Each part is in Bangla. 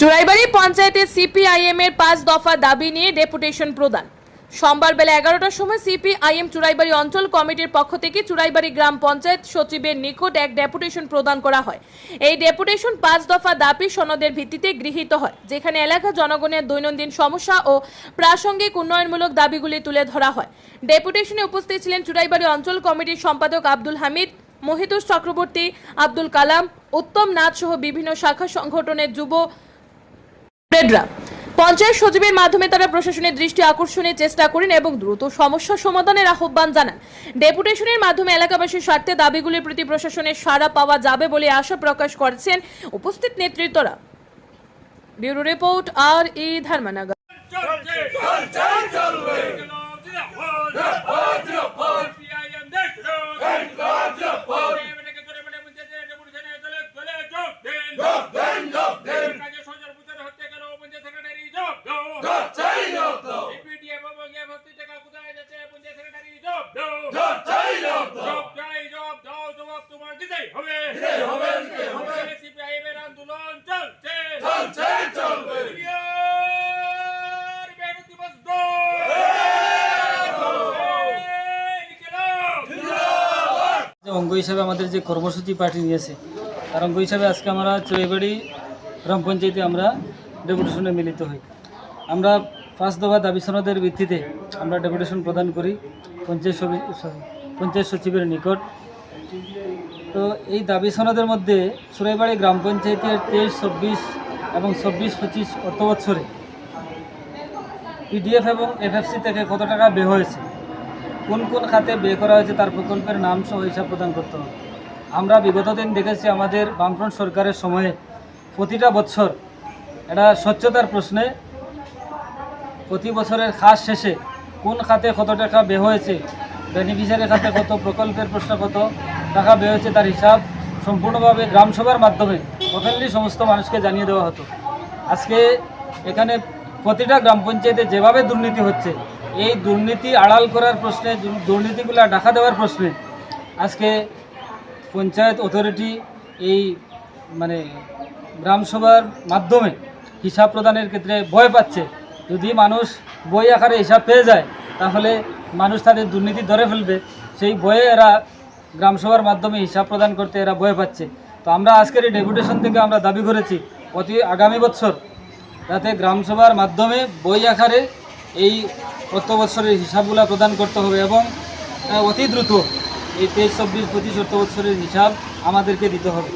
চুরাইবাড়ি পঞ্চায়েতে সিপিআইএম এর পাঁচ দফা দাবি নিয়ে ডেপুটেশন প্রদান। সোমবার বেলা এগারোটার সময় সিপিআইএম চুরাইবাড়ি অঞ্চল কমিটির পক্ষ থেকে চুরাইবাড়ি গ্রাম পঞ্চায়েত সচিবের নিকট এক ডেপুটেশন প্রদান করা হয়। এই ডেপুটেশন পাঁচ দফা দাবি সনদের ভিত্তিতে গৃহীত হয়, যেখানে এলাকা জনগণের দৈনন্দিন সমস্যা ও প্রাসঙ্গিক উন্নয়নমূলক দাবিগুলি তুলে ধরা হয়। ডেপুটেশনে উপস্থিত ছিলেন চুরাইবাড়ি অঞ্চল কমিটির সম্পাদক আব্দুল হামিদ, মহিতুষ চক্রবর্তী, আব্দুল কালাম, উত্তম নাথ সহ বিভিন্ন শাখা সংগঠনের যুব পঞ্চায়েত সচিবের মাধ্যমে তারা প্রশাসনের দৃষ্টি আকর্ষণের চেষ্টা করেন এবং দ্রুত সমস্যা সমাধানের আহ্বান জানান ডেপুটেশনের মাধ্যমে এলাকাবাসীর স্বার্থে দাবিগুলির প্রতি প্রশাসনের সাড়া পাওয়া যাবে বলে আশা প্রকাশ করেছেন উপস্থিত নেতৃত্বরা ব্যুরো রিপোর্ট আর ই ধর্মনগর অঙ্গ হিসাবে আমাদের যে কর্মসূচি পার্টি নিয়েছে, তার অঙ্গ হিসাবে আজকে আমরা চুরাইবাড়ি গ্রাম পঞ্চায়েতে আমরা ডেপুটেশনে মিলিত হই। আমরা পাঁচ দফা দাবি সনদের ভিত্তিতে আমরা ডেপুটেশন প্রদান করি পঞ্চায়েত পঞ্চায়েত সচিবের নিকট। তো এই দাবি সনদের মধ্যে সুরাইবাড়ি গ্রাম পঞ্চায়েতের তেইশ, চব্বিশ এবং চব্বিশ, পঁচিশ অর্থ বছরে পিডিএফ এবং এফএফসি থেকে কত টাকা ব্যয় হয়েছে? কোন কোন খাতে ব্যয় করা হয়েছে তার প্রকল্পের নাম সহ হিসাব প্রদান করতে হবে। আমরা বিগত দিন দেখেছি আমাদের বামফ্রন্ট সরকারের সময়ে প্রতিটা বছর এটা স্বচ্ছতার প্রশ্নে প্রতি বছরের খাস শেষে কোন খাতে কত টাকা ব্যয় হয়েছে বেনিফিশিয়ারি খাতে কত, প্রকল্পের প্রশ্ন কত টাকা হয়েছে তার হিসাব সম্পূর্ণভাবে গ্রামসভার মাধ্যমে ওপেনলি সমস্ত মানুষকে জানিয়ে দেওয়া হতো। আজকে এখানে প্রতিটা গ্রাম পঞ্চায়েতে যেভাবে দুর্নীতি হচ্ছে, এই দুর্নীতি আড়াল করার প্রশ্নে, দুর্নীতিগুলো ঢাকা দেওয়ার প্রশ্নে আজকে পঞ্চায়েত অথরিটি এই মানে গ্রামসভার মাধ্যমে হিসাব প্রদানের ক্ষেত্রে ভয় পাচ্ছে। যদি মানুষ বই আকারে হিসাব পেয়ে যায়, তাহলে মানুষ তাদের দুর্নীতি ধরে ফেলবে। সেই বয়ে এরা গ্রামসভার মাধ্যমে হিসাব প্রদান করতে এরা ভয় পাচ্ছে। তো আমরা আজকের এই ডেপুটেশন থেকে আমরা দাবি করেছি, অতি আগামী বছর যাতে গ্রামসভার মাধ্যমে বই আকারে এই অর্থ বছরের হিসাবগুলো প্রদান করতে হবে এবং অতি দ্রুত এই তেইশ, চব্বিশ, পঁচিশ অর্থ বছরের হিসাব আমাদেরকে দিতে হবে।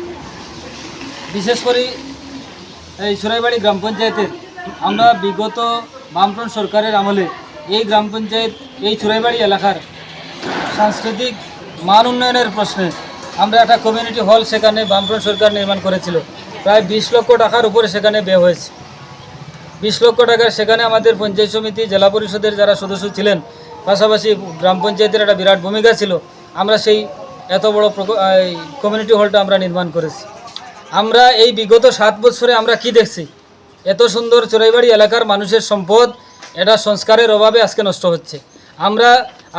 বিশেষ করে এই সুরাইবাড়ি গ্রাম পঞ্চায়েতের আমরা বিগত বামফ্রন্ট সরকারের আমলে এই গ্রাম পঞ্চায়েত, এই চুরাইবাড়ি এলাকার সাংস্কৃতিক মান উন্নয়নের প্রশ্নে আমরা একটা কমিউনিটি হল সেখানে বামফ্রন্ট সরকার নির্মাণ করেছিল। প্রায় বিশ লক্ষ টাকার উপরে সেখানে ব্যয় হয়েছে। বিশ লক্ষ টাকার সেখানে আমাদের পঞ্চায়েত সমিতি, জেলা পরিষদের যারা সদস্য ছিলেন, পাশাপাশি গ্রাম পঞ্চায়েতের একটা বিরাট ভূমিকা ছিল। আমরা সেই এত বড় কমিউনিটি হলটা আমরা নির্মাণ করেছি। আমরা এই বিগত সাত বছরে আমরা কি দেখছি? এত সুন্দর চোরাইবাড়ি এলাকার মানুষের সম্পদ, এটা সংস্কারের অভাবে আজকে নষ্ট হচ্ছে। আমরা,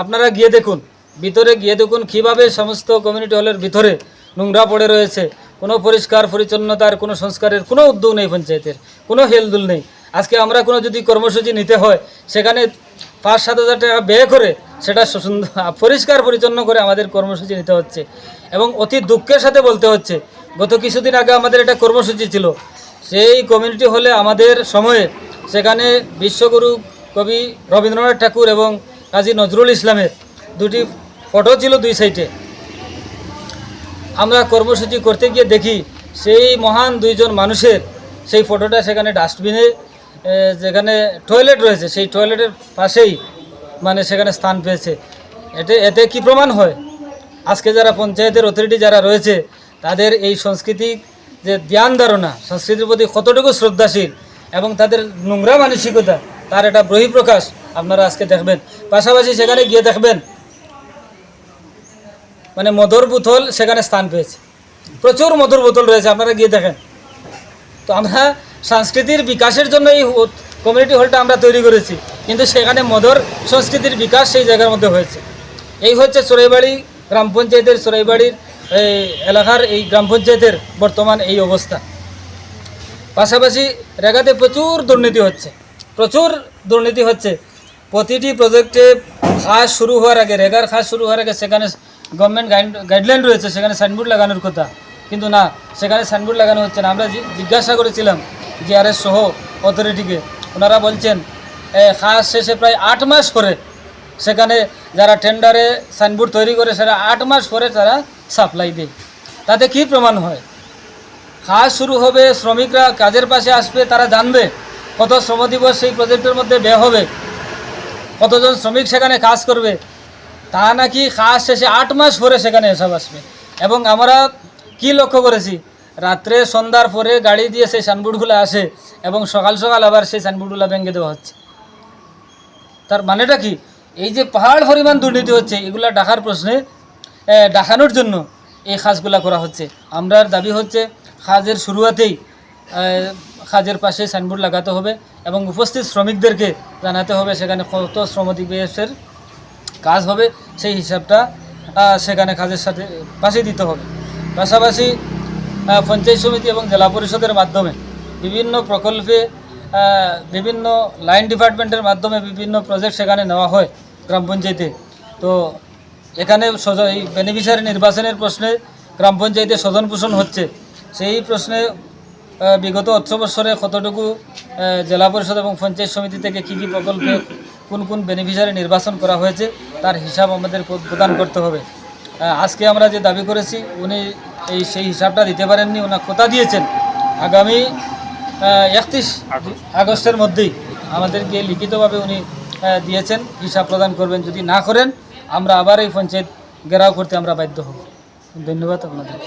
আপনারা গিয়ে দেখুন ভিতরে গিয়ে দেখুন কীভাবে সমস্ত কমিউনিটি হলের ভিতরে নোংরা পড়ে রয়েছে। কোনো পরিষ্কার, পরিচ্ছন্নতার, কোনো সংস্কারের কোনো উদ্যোগ নেই পঞ্চায়েতের, কোনো হেলদুল নেই। আজকে আমরা কোনো যদি কর্মসূচি নিতে হয়, সেখানে পাঁচ সাত হাজার টাকা ব্যয় করে সেটা পরিষ্কার, পরিচ্ছন্ন করে আমাদের কর্মসূচি নিতে হচ্ছে। এবং অতি দুঃখের সাথে বলতে হচ্ছে, গত কিছুদিন আগে আমাদের একটা কর্মসূচি ছিল। সেই কমিউনিটি হলে আমাদের সময়ে সেখানে বিশ্বগুরু কবি রবীন্দ্রনাথ ঠাকুর এবং কাজী নজরুল ইসলামের দুটি ফটো ছিল দুই সাইডে। আমরা কর্মসূচি করতে গিয়ে দেখি সেই মহান দুইজন মানুষের সেই ফটোটা সেখানে ডাস্টবিনে যেখানে টয়লেট রয়েছে, সেই টয়লেটের পাশেই মানে সেখানে স্থান পেয়েছে। এতে এতে কি প্রমাণ হয়? আজকে যারা পঞ্চায়েতের অথরিটি যারা রয়েছে, তাদের এই সাংস্কৃতিক যে ধ্যান ধারণা, সংস্কৃতির প্রতি কতটুকু শ্রদ্ধাশীল এবং তাদের নোংরা মানসিকতা, তার একটা বহিঃপ্রকাশ আপনারা আজকে দেখবেন। পাশাপাশি সেখানে গিয়ে দেখবেন মানে মধুর বোতল সেখানে স্থান পেয়েছে। প্রচুর মধুর বোতল রয়েছে, আপনারা গিয়ে দেখেন। তো আমরা সংস্কৃতির বিকাশের জন্য এই কমিউনিটি হলটা আমরা তৈরি করেছি, কিন্তু সেখানে মধুর সংস্কৃতির বিকাশ সেই জায়গার মধ্যে হয়েছে। এই হচ্ছে চোরাইবাড়ি গ্রাম পঞ্চায়েতের চোরাইবাড়ির এই এলাকার এই গ্রাম পঞ্চায়েতের বর্তমান এই অবস্থা। পাশাপাশি রেগাতে প্রচুর দুর্নীতি হচ্ছে, প্রচুর দুর্নীতি হচ্ছে। প্রতিটি প্রজেক্টে খাস শুরু হওয়ার আগে রেগার খাস শুরু হওয়ার আগে সেখানে গভর্নমেন্ট গাইডলাইন রয়েছে, সেখানে সাইনবোর্ড লাগানোর কথা। কিন্তু না, সেখানে সাইনবোর্ড লাগানো হচ্ছে না। আমরা জিজ্ঞাসা করেছিলাম জিআরএস সহ অথরিটিকে ওনারা বলছেন খাস শেষে প্রায় আট মাস পরে সেখানে যারা টেন্ডারে সাইনবোর্ড তৈরি করে, সেটা আট মাস পরে তারা সাপ্লাই দেয়। তাতে কি প্রমাণ হয়? কাজ শুরু হবে, শ্রমিকরা কাজের পাশে আসবে, তারা জানবে কত শ্রম দিবস সেই প্রজেক্টের মধ্যে ব্যয় হবে। কতজন শ্রমিক সেখানে কাজ করবে তা নাকি কাজ শেষে আট মাস পরে সেখানে এসব আসবে। এবং আমরা কি লক্ষ্য করেছি? রাত্রে সন্ধ্যার পরে গাড়ি দিয়ে সেই সাইনবোর্ডগুলো আসে এবং সকাল সকাল আবার সেই সাইনবোর্ডগুলো ভেঙে দেওয়া হচ্ছে। তার মানেটা কি? এই যে পাহাড় পরিমাণ দুর্নীতি হচ্ছে এগুলা ডাকার প্রশ্নে ডাকানোর জন্য এই কাজগুলা করা হচ্ছে। আমরা দাবি হচ্ছে কাজের শুরুয়াতেই এ, কাজের পাশে সাইনবোর্ড লাগাতে হবে এবং উপস্থিত শ্রমিকদেরকে জানাতে হবে সেখানে কত শ্রমিক দিবসের কাজ হবে, সেই হিসাবটা সেখানে কাজের সাথে পাশে দিতে হবে। পাশাপাশি পঞ্চায়েত সমিতি এবং জেলা পরিষদের মাধ্যমে বিভিন্ন প্রকল্পে বিভিন্ন লাইন ডিপার্টমেন্টের মাধ্যমে বিভিন্ন প্রজেক্ট সেখানে নেওয়া হয় গ্রাম পঞ্চায়েতে। তো এখানে এই বেনিফিশিয়ারি নির্বাচনের প্রশ্নে গ্রাম পঞ্চায়েতে স্বজন পোষণ হচ্ছে। সেই প্রশ্নে বিগত অর্থ বছরে কতটুকু জেলা পরিষদ এবং পঞ্চায়েত সমিতি থেকে কী কী প্রকল্পে কোন কোন বেনিফিশিয়ারি নির্বাচন করা হয়েছে তার হিসাব আমাদের প্রদান করতে হবে। আজকে আমরা যে দাবি করেছি, উনি এই সেই হিসাবটা দিতে পারেননি, ওনার কথা দিয়েছেন। আগামী একত্রিশ আগস্টের মধ্যেই আমাদেরকে লিখিতভাবে উনি দিয়েছেন, হিসাব প্রদান করবেন। যদি না করেন, আমরা আবার এই পঞ্চায়েত ঘেরাও করতে আমরা বাধ্য হব। ধন্যবাদ আপনাদের।